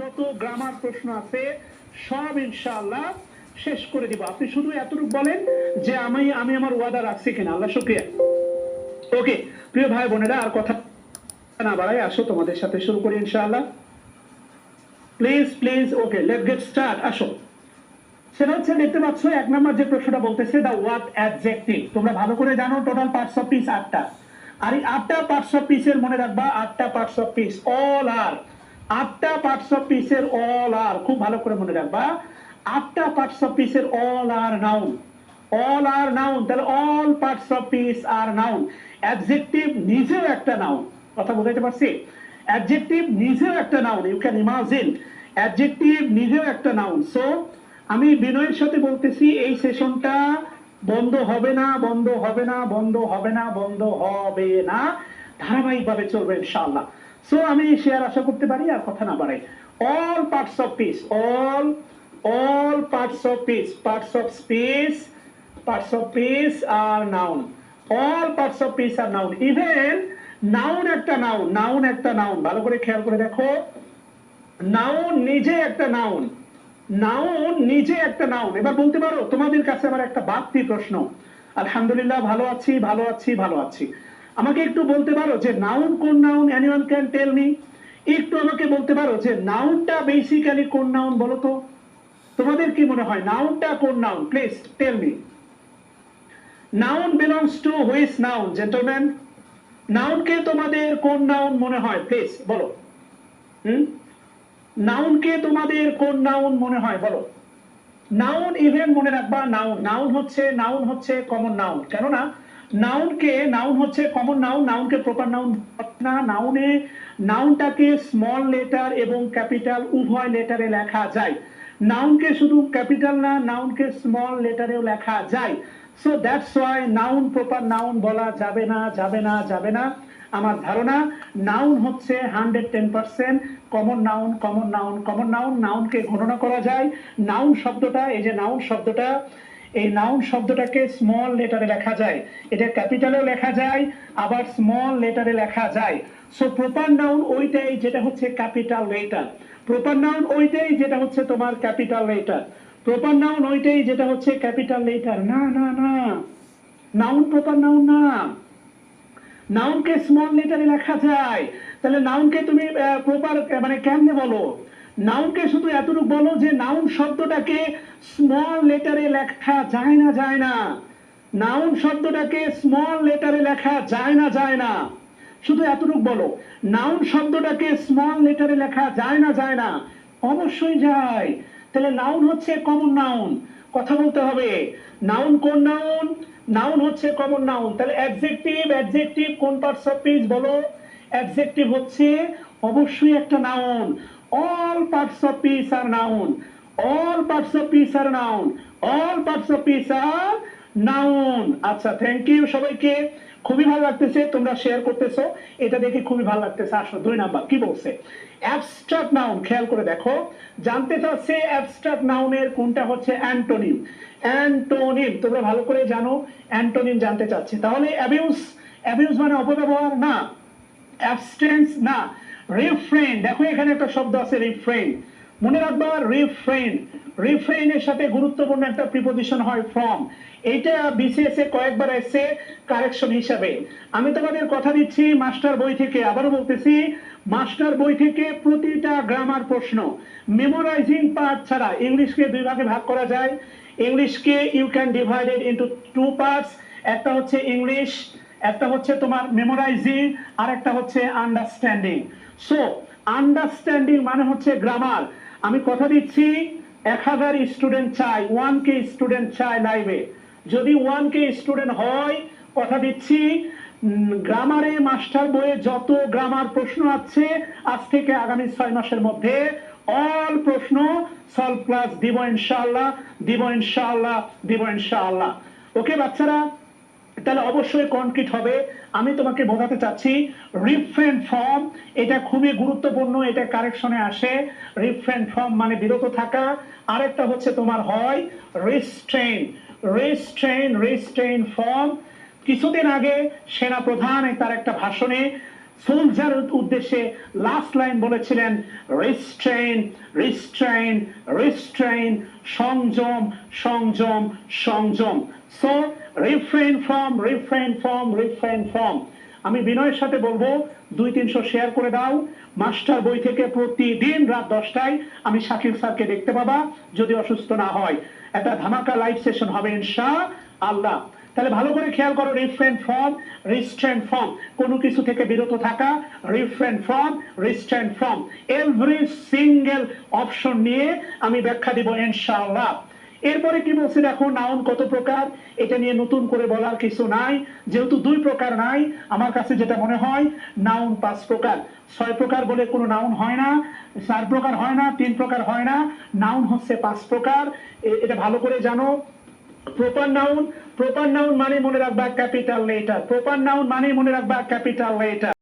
যত গ্রামার প্রশ্ন আছে, সব ইনশাআল্লাহ শেষ করে দিব। আপনি শুধু এতটুকু বলেন যে আমি আমি আমার ওয়াদা রাখছি কিনা। আল্লাহ শুক্রিয়া। ওকে, প্রিয় ভাই বোনেরা, আর কথা না বাড়াই আসো, তোমাদের সাথে শুরু করি ইনশাআল্লাহ। Please please okay let get start আসো। সেটা হচ্ছে, দেখতে পাচ্ছ, এক নম্বর যে প্রশ্নটা বলতেছে দা ওয়াট অ্যাডজেক্টিভ তোমরা ভালো করে জানো টোটাল পার্টস অফ পিস আটটা। আর এই আটটা পার্টস অফ পিসের মনে রাখবা, আটটা parts of speech all are আটটা পার্টস অফ পিসের অল আর খুব ভালো করে মনে রাখবা। আটটা পার্টস অফ পিসের all are noun all are noun তাহলে all parts of speech are noun adjective নিজেও একটা নাউন কথা বোঝাতে পারছি? অ্যাডজেক্টিভ নিজেও একটা noun you can imagine adjective নিজেও একটা নাউন সো আমি বিনয়ের সাথে বলতেছি, এই সেশনটা বন্ধ হবে না, বন্ধ হবে না, বন্ধ হবে না, বন্ধ হবে না। ধারাবাহিকভাবে চলবে, ইনশাআল্লাহ। সো আমি শেয়ার আশা করতে পারি আর কথা না বাড়াই। All parts of speech all all parts of speech parts of space parts of speech are noun all parts of speech are noun even noun একটা নাউন নাউন একটা নাউন ভালো করে খেয়াল করে দেখো। নাউন নিজে একটা নাউন নাউন নিজে একটা নাউন এবার বলতে পারো, তোমাদের কাছে আমার একটা বাড়তি প্রশ্ন। আলহামদুলিল্লাহ, ভালো আছি ভালো আছি ভালো আছি। আমাকে একটু বলতে পারো যে নাউন কোন noun anyone can tell me একটু আমাকে বলতে পারো যে নাউনটা বেসিক্যালি কোন নাউন বলো তো? তোমাদের কি মনে হয়? নাউনটা কোন noun please tell me noun belongs to which noun gentleman নাউনকে তোমাদের কোন নাউন মনে হয়? প্লিজ বলো। নাউনকে তোমাদের কোন নাউন মনে হয়? বলো। নাউন ইভেন মনে রাখবা নাউন নাউন হচ্ছে নাউন হচ্ছে কমন নাউন কেননা নাউনকে নাউন হচ্ছে কমন নাউন নাউনকে প্রপার নাউন না। নাউনে নাউনটাকে স্মল লেটার এবং ক্যাপিটাল উভয় লেটারে লেখা যায়। নাউনকে শুধু ক্যাপিটাল না নাউনকে স্মল লেটারেও লেখা যায়। So that's why noun proper noun বলা যাবে না যাবে না যাবে না। আমার ধারণা নাউন হচ্ছে hundred ten percent common noun common noun common noun নাউনকে গণনা করা যায়। নাউন শব্দটা, এই যে নাউন শব্দটা এই নাউন শব্দটাকে স্মল লেটারে লেখা যায়। এটা ক্যাপিটালেও লেখা যায়, আবার স্মল লেটারে লেখা যায়। সো প্রপার নাউন ওইটাই যেটা হচ্ছে ক্যাপিটাল লেটার প্রপার নাউন ওইটাই যেটা হচ্ছে তোমার ক্যাপিটাল লেটার প্রপার নাউন ওইটাই যেটা হচ্ছে ক্যাপিটাল লেটার না না না। নাউন প্রপার নাউন না। নাউনকে স্মল লেটারে লেখা যায়। তাহলে নাউনকে তুমি প্রপার মানে কেমনে বলো? নাউনকে শুধু এতটুকু বলো যে নাউন শব্দটাকে স্মল লেটারে লেখা যায় না যায় না। নাউন শব্দটাকে স্মল লেটারে লেখা যায় না যায় না। শুধু এতটুকু বলো, নাউন শব্দটাকে স্মল লেটারে লেখা যায় না যায় না। অবশ্যই যায়। তাহলে নাউন হচ্ছে কমন নাউন কথা বলতে হবে, নাউন কোন নাউন? নাউন হচ্ছে কমন নাউন তাহলে অ্যাডজেক্টিভ অ্যাডজেক্টিভ কোন পার্টস অফ পিস বলো? অ্যাডজেক্টিভ হচ্ছে অবশ্যই একটা noun all parts of speech are noun all parts of speech are noun all parts of speech are noun আচ্ছা থ্যাংক ইউ সবাইকে। খুবই ভালো লাগতেছে, তোমরা শেয়ার করতেছো। এটা দেখে খুবই ভালো লাগতেছে। আসো, দুই নাম্বার, কি বলছে? অ্যাবস্ট্রাক্ট নাউন খেয়াল করে দেখো। জানতে চাচ্ছে অ্যাবস্ট্রাক্ট নাউনের কোনটা হচ্ছে অ্যান্টোনিম। অ্যান্টোনিম, তোমরা ভালো করে জানো, অ্যান্টোনিম জানতে চাচ্ছে। তাহলে অ্যাবিউস অ্যাবিউস মানে অপব্যবহার না। অ্যাবস্টেন্স না। রিফ্রেন দেখো এখানে একটা শব্দ আছে রিফ্রেন মনে রাখবা রিফ্রেন রিফ্রেনের সাথে গুরুত্বপূর্ণ একটা প্রিপোজিশন হয় ফ্রম এইটা বিসিএস এ কয়েকবার এসছে কারেকশন হিসাবে। আমি তোমাদের কথা দিচ্ছি মাস্টার বই থেকে। আবারও বলতেছি, মাস্টার বই থেকে প্রতিটা গ্রামার প্রশ্ন। মেমোরাইজিং পার্ট ছাড়া ইংলিশকে দুই ভাগে ভাগ করা যায়। ইংলিশকে you can divided into two parts একটা হচ্ছে ইংলিশ একটা হচ্ছে তোমার মেমোরাইজিং আর একটা হচ্ছে আন্ডারস্ট্যান্ডিং সো আন্ডারস্ট্যান্ডিং মানে হচ্ছে গ্রামার আমি কথা দিচ্ছি, এক হাজার স্টুডেন্ট চাই ওয়ান কে স্টুডেন্ট চাই লাইভে যদি ওয়ান কে স্টুডেন্ট হয়, কথা দিচ্ছি গ্রামারে মাস্টার বইয়ে যত গ্রামার প্রশ্ন আছে, আজ থেকে আগামী ছয় মাসের মধ্যে অল প্রশ্ন সলভ ক্লাস দিব ইনশাআল্লাহ দিব ইনশাআল্লাহ দিব ইনশাআল্লাহ। ওকে বাচ্চারা? তাহলে অবশ্যই কনক্রিট হবে। আমি তোমাকে বোঝাতে চাচ্ছি রিফ্রেন ফর্ম এটা খুবই গুরুত্বপূর্ণ, এটা কারেকশনে আসে। রিফ্রেন ফর্ম মানে বিরত থাকা। আরেকটা হচ্ছে তোমার হয় রিস্ট্রেন রিস্ট্রেন রিস্ট্রেন ফর্ম কিছুদিন আগে সেনা প্রধান তার একটা ভাষণে সোলজার উদ্দেশ্যে লাস্ট লাইন বলেছিলেন রিস্ট্রেন রিস্ট্রেন রিস্ট্রেন সংযম সংযম সংযম। So refrain from refrain from refrain from আমি বিনয়ের সাথে বলব, দুই তিনশো শেয়ার করে দাও। মাস্টার বই থেকে প্রতিদিন রাত দশটায় আমি শাকিল স্যারকে দেখতে পাবা, যদি অসুস্থ না হয়। একটা ধামাকা লাইভ সেশন হবে ইনশা আল্লাহ। তাহলে ভালো করে খেয়াল করো রিফ্রেন ফ্রম রিস্ট্রেন ফ্রম কোনো কিছু থেকে বিরত থাকা refrain from restrain from every single option নিয়ে আমি ব্যাখ্যা দিব ইনশাআল্লাহ এরপরে কি বলছে দেখো, নাউন কত প্রকার? এটা নিয়ে নতুন করে বলার কিছু নাই। যেহেতু দুই প্রকার নাই, আমার কাছে যেটা মনে হয়, নাউন পাঁচ প্রকার। ছয় প্রকার বলে কোনো নাউন হয় না, চার প্রকার হয় না, তিন প্রকার হয় না। নাউন হচ্ছে পাঁচ প্রকার। এটা ভালো করে জানো। প্রপার নাউন প্রপার নাউন মানে মনে রাখবা ক্যাপিটাল লেটার। প্রপার নাউন মানে মনে রাখবা ক্যাপিটাল লেটার।